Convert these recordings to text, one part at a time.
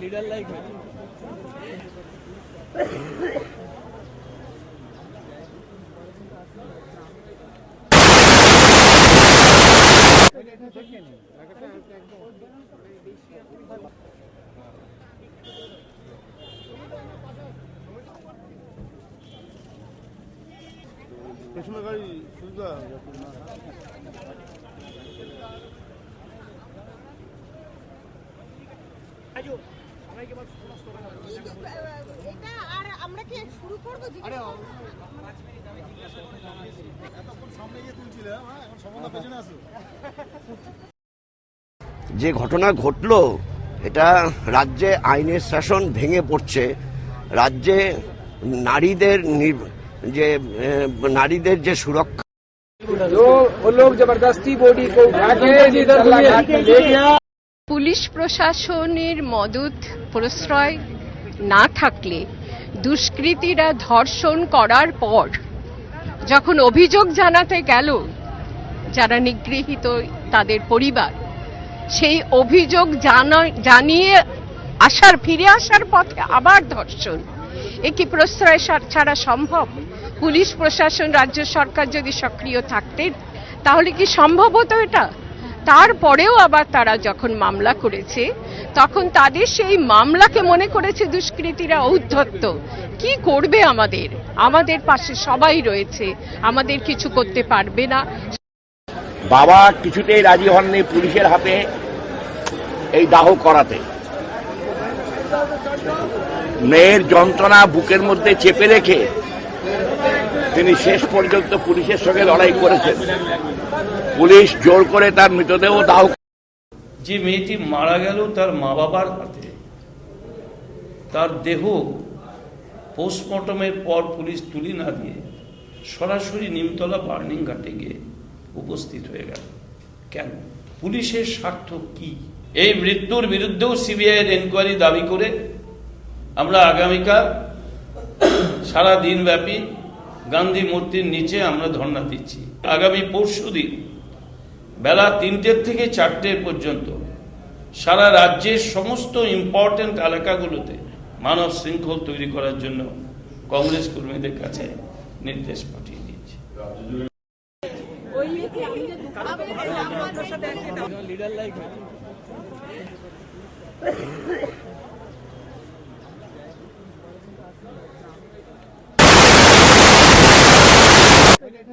Leader like পেছনের গাড়ি সুবিধা এটা আর আমরা কি শুরু করবো জিজ্ঞেস করবো? এতক্ষণ সামনে গিয়ে তুলছিলাম হ্যাঁ এখন সম্বন্ধ পেছনে আসো যে ঘটনা ঘটলো এটা রাজ্যে আইনের শাসন ভেঙে পড়ছে রাজ্যে নারীদের নির- যে আহ, নারীদের যে সুরক্ষা जो वो लोग जबरदस्ती बॉडी को उठा के चला घाट में ले गया পুলিশ প্রশাসনের মদত, প্রশ্রয় না থাকলে দুষ্কৃতীরা ধর্ষণ করার পর যখন অভিযোগ জানাতে গেল যারা নিগৃহীত তাদের পরিবার, সেই অভিযোগ জানা- জানিয়ে আসার, ফিরে আসার পথে আবার ধর্ষণ। এ কি প্রশ্রয় ছাড়া সম্ভব? পুলিশ, প্রশাসন, রাজ্য সরকার যদি সক্রিয় থাকতেন, তাহলে কি সম্ভব হতো এটা? তারপরেও আবার তারা যখন মামলা করেছে, তখন তাদের সেই মামলাকে মনে করেছে দুষ্কৃতীরা ঔদ্ধত্য। কি করবে আমাদের? আমাদের পাশে সবাই রয়েছে, আমাদের কিছু করতে পারবে না। বাবা কিছুতেই রাজি হননি পুলিশের হাতে এই দাহ করাতে। মেয়ের যন্ত্রণা বুকের মধ্যে চেপে রেখে তিনি শেষ পর্যন্ত পুলিশের সঙ্গে লড়াই করেছেন। পুলিশ জোর করে তার মৃতদেহ দাহ যে মেয়েটি মারা গেল তার মা বাবার হাতে তার দেহ পোস্টমর্টমের পর পুলিশ তুলি না দিয়ে সরাসরি নিমতলা বার্নিং ঘাটে গিয়ে উপস্থিত হয়ে গেল। কেন? পুলিশের স্বার্থ কি? এই মৃত্যুর বিরুদ্ধেও সিবিআই এর এনকোয়ারি দাবি করে আমরা আগামীকাল সারা দিনব্যাপী গান্ধী মূর্তির নিচে আমরা ধর্ণা দিচ্ছি। আগামী পরশু দিন, বেলা তিনটের থেকে চারটের পর্যন্ত, সারা রাজ্যের সমস্ত ইম্পর্ট্যান্ট এলাকাগুলোতে মানব শৃঙ্খল তৈরি করার জন্য কংগ্রেস কর্মীদের কাছে নির্দেশ পাঠিয়ে দিয়েছে।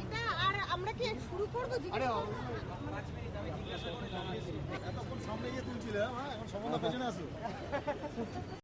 এটা আর আমরা কি শুরু করব? এতক্ষণ সামনে গিয়ে তুলছিলাম হ্যাঁ এখন সম্বন্ধ পেছনে আসো